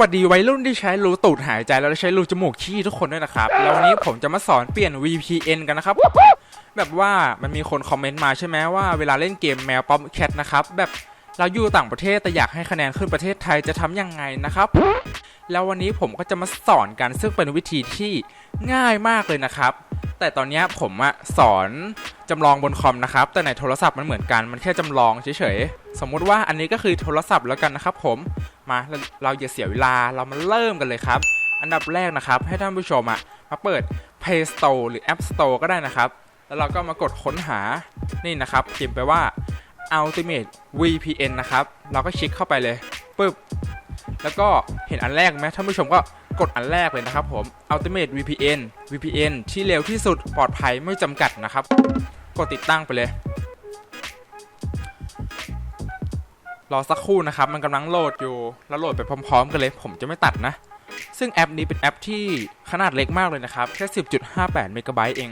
วัสดีวัยรุ่นที่ใช้รูตูดหายใจแล้วใช้รูจมูกขี้ทุกคนด้วยนะครับ แล้ววันนี้ผมจะมาสอนเปลี่ยน VPN กันนะครับ แบบว่ามันมีคนคอมเมนต์มาใช่ไหมว่าเวลาเล่นเกมแมวป๊อปแคทนะครับแบบเราอยู่ต่างประเทศแต่อยากให้คะแนนขึ้นประเทศไทยจะทำยังไงนะครับ แล้ววันนี้ผมก็จะมาสอนกันซึ่งเป็นวิธีที่ง่ายมากเลยนะครับ แต่ตอนเนี้ยผมอะสอนจำลองบนคอมนะครับ แต่ในโทรศัพท์มันเหมือนกันมันแค่จำลองเฉยๆสมมุติว่าอันนี้ก็คือโทรศัพท์แล้วกันนะครับผม มาเราอย่าเสียเวลาเรามาเริ่มกันเลยครับ อันดับแรกนะครับ ให้ท่านผู้ชมอะมาเปิด Play Store หรือ App Store ก็ได้นะครับ แล้วเราก็มากดค้นหานี่นะครับพิมพ์ไปว่า Ultimate VPN นะครับ เราก็คลิกเข้าไปเลยปึ๊บแล้วก็เห็นอันแรกไหมท่านผู้ชมก็กดอันแรกเลยนะครับผม Ultimate VPN VPN ที่เร็วที่สุดปลอดภัยไม่จำกัดนะครับ กดติดตั้งไปเลย รอสักครู่นะครับ มันกำลังโหลดอยู่ แล้วโหลดไปพร้อม ๆ กันเลย ผมจะไม่ตัดนะ ซึ่งแอปนี้เป็นแอปที่ขนาดเล็กมากเลยนะครับ แค่ 10.58 เมกะไบต์เอง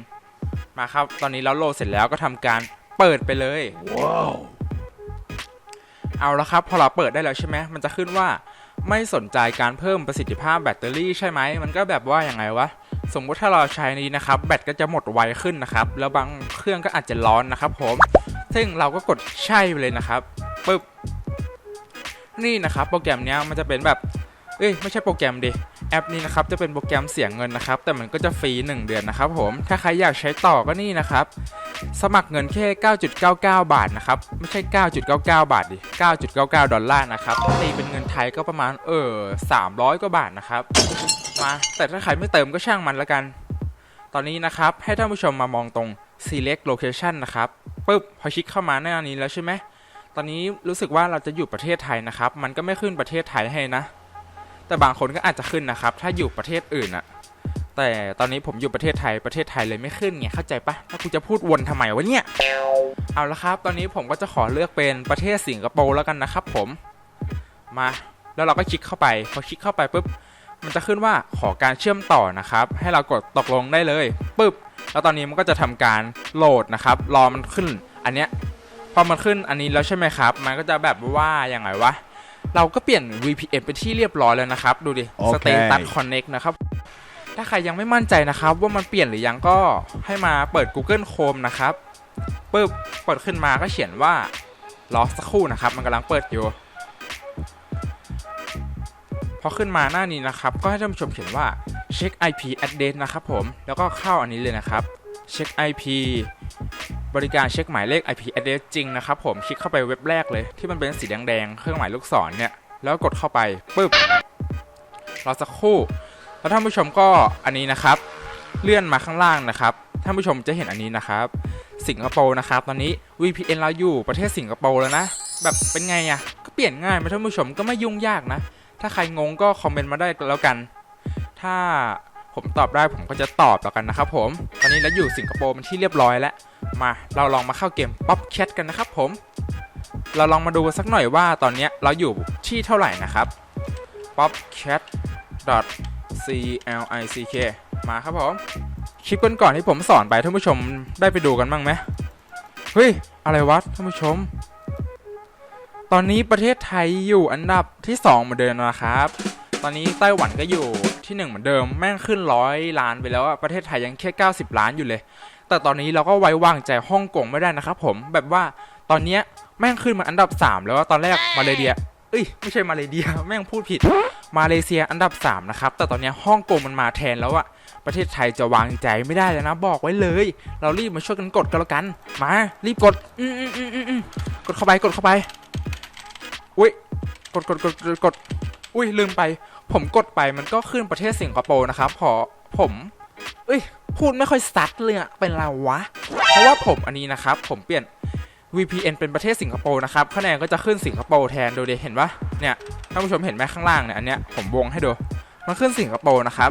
มาครับ ตอนนี้เราโหลดเสร็จแล้วก็ทำการเปิดไปเลยเอาละครับ พอเราเปิดได้แล้วใช่ไหม มันจะขึ้นว่าไม่สนใจการเพิ่มประสิทธิภาพแบตเตอรี่ใช่ไหม มันก็แบบว่าอย่างไงวะ สมมุติถ้าเราใช้นี้นะครับ แบตก็จะหมดไวขึ้นนะครับ แล้วบางเครื่องก็อาจจะร้อนนะครับผม ซึ่งเราก็กดใช่ไปเลยนะครับปึ๊บ นี่นะครับโปรแกรมนี้มันจะเป็นแบบเอ้ยไม่ใช่โปรแกรมดิแอปนี้นะครับจะเป็นโปรแกรมเสียงเงินนะครับ แต่มันก็จะฟรี 1 เดือนนะครับผมถ้าใครอยากใช้ต่อก็นี่นะครับ สมัครเงินแค่ 9.99 บาทนะครับ ไม่ใช่ 9.99 บาทดิ 9.99 ดอลลาร์นะครับถ้าตีเป็นเงินไทยก็ประมาณ เออ300 กว่าบาทนะครับ มาแต่ถ้าใครไม่เติมก็ช่างมันละกัน ตอนนี้นะครับ ให้ท่านผู้ชมมามองตรง select location นะครับปึ๊บพอคลิกเข้ามาหน้านี้แล้วใช่ไหม ตอนนี้รู้สึกว่าเราจะอยู่ประเทศไทยนะครับ มันก็ไม่ขึ้นประเทศไทยให้นะ แต่บางคนก็อาจจะขึ้นนะครับ ถ้าอยู่ประเทศอื่นอะแต่ตอนนี้ผมอยู่ประเทศไทย ประเทศไทยเลยไม่ขึ้นไง เข้าใจปะถ้ากูจะพูดวนทำไมวะเนี่ย เอาละครับ ตอนนี้ผมก็จะขอเลือกเป็นประเทศสิงคโปร์แล้วกันนะครับ ผม มา แล้วเราก็คลิกเข้าไป พอคลิกเข้าไปปุ๊บ มันจะขึ้นว่าขอการเชื่อมต่อนะครับ ให้เรากดตกลงได้เลยปึ๊บ แล้วตอนนี้มันก็จะทำการโหลดนะครับ รอมันขึ้น อันเนี้ย พอมันขึ้นอันนี้แล้วใช่ไหมครับ มันก็จะแบบว่าอย่างไรวะ เราก็เปลี่ยน VPN ไปที่เรียบร้อยแล้วนะครับ ดูดิโอเค Status Connect นะครับ ถ้าใครยังไม่มั่นใจนะครับ ว่ามันเปลี่ยนหรือยังก็ให้มาเปิด Google Chrome นะครับปึ๊บเปิดขึ้นมาก็เขียนว่ารอสักครู่นะครับ มันกำลังเปิดอยู่ พอขึ้นมาหน้านี้นะครับ ก็ให้ท่านผู้ชมเขียนว่าเช็ค IP address นะครับผม แล้วก็เข้าอันนี้เลยนะครับเช็ค IP บริการเช็คหมายเลข IP address จริงนะครับผมคลิกเข้าไปเว็บแรกเลยที่มันเป็นสีแดงๆเครื่องหมายลูกศรเนี่ยแล้วกดเข้าไปปึ๊บรอสักครู่ แล้วท่านผู้ชมก็อันนี้นะครับ เลื่อนมาข้างล่างนะครับท่านผู้ชมจะเห็นอันนี้นะครับ สิงคโปร์นะครับตอนนี้ VPN เราอยู่ประเทศสิงคโปร์แล้วนะ แบบเป็นไงอะ่ะก็เปลี่ยนง่ายไหมท่านผู้ชมก็ไม่ยุ่งยากนะ ถ้าใครงงก็คอมเมนต์มาได้แล้วกัน ถ้าผมตอบได้ผมก็จะตอบแล้วกันนะครับผม ตอนนี้เราอยู่สิงคโปร์เป็นที่เรียบร้อยแล้ว มาเราลองมาเข้าเกม Pop Cat กันนะครับผม เราลองมาดูสักหน่อยว่าตอนนี้เราอยู่ที่เท่าไหร่นะครับ popcat click มาครับผม คลิปก่อนๆที่ผมสอนไปท่านผู้ชมได้ไปดูกันบ้างไหมเฮ้ย อะไรวะท่านผู้ชม ตอนนี้ประเทศไทยอยู่อันดับที่ 2 เหมือนเดิมนะครับ ตอนนี้ไต้หวันก็อยู่ที่ 1 เหมือนเดิม แม่งขึ้นร้อยล้านไปแล้ว ประเทศไทยยังแค่ 90 ล้านอยู่เลย แต่ตอนนี้เราก็ไว้วางใจฮ่องกงไม่ได้นะครับผมแบบว่าตอนเนี้ยแม่งขึ้นมาอันดับ 3 แล้วตอนแรกมาเลเซียเอ้ยไม่ใช่มาเลเซียแม่งพูดผิด มาเลเซียอันดับ 3 นะครับ แต่ตอนนี้ฮ่องกงมันมาแทนแล้วอะประเทศไทยจะวางใจไม่ได้แล้วนะ บอกไว้เลย เรารีบมาช่วยกันกดกันแล้วกัน มารีบกดอืมอืมอืมอืมอืมกดเข้าไปกดเข้าไปอุ้ยกดกดกดกดกดอุ้ยลืมไป ผมกดไปมันก็ขึ้นประเทศสิงคโปร์นะครับพอผมเอ้ย พูดไม่ค่อยซัดเลยอะเป็นไราวะ เพราะว่าผมอันนี้นะครับ ผมเปลี่ยน VPN เป็นประเทศสิงคโปร์นะครับคะแนนก็จะขึ้นสิงคโปร์แทนดูดิเห็นปะเนี่ยท่านผู้ชมเห็นไหมข้างล่างเนี่ยอันเนี้ยผมวงให้ดูมันขึ้นสิงคโปร์นะครับ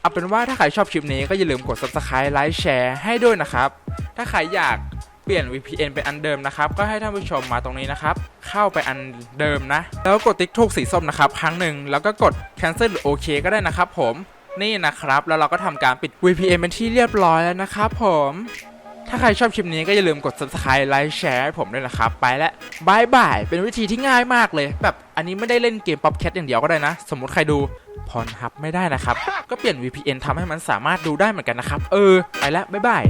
เอาเป็นว่าถ้าใครชอบคลิปนี้ก็อย่าลืมกด subscribe ไลค์แชร์ให้ด้วยนะครับ ถ้าใครอยากเปลี่ยน VPN เป็นอันเดิมนะครับ ก็ให้ท่านผู้ชมมาตรงนี้นะครับ เข้าไปอันเดิมนะ แล้วกดติ๊กถูกสีส้มนะครับ ครั้งหนึ่งแล้วก็กด cancel หรือโอเคก็ได้นะครับผม นี่นะครับ แล้วเราก็ทำการปิด VPN เป็นที่เรียบร้อยแล้วนะครับผม ถ้าใครชอบคลิปนี้ก็อย่าลืมกด subscribe ไลค์แชร์ให้ผมด้วยนะครับ ไปแล้วบายบาย เป็นวิธีที่ง่ายมากเลย แบบอันนี้ไม่ได้เล่นเกมป๊อปแคทอย่างเดียวก็ได้นะ สมมติใครดูพรฮับไม่ได้นะครับ ก็เปลี่ยน VPN ทำให้มันสามารถดูได้เหมือนกันนะครับ เออ ไปแล้วบายบาย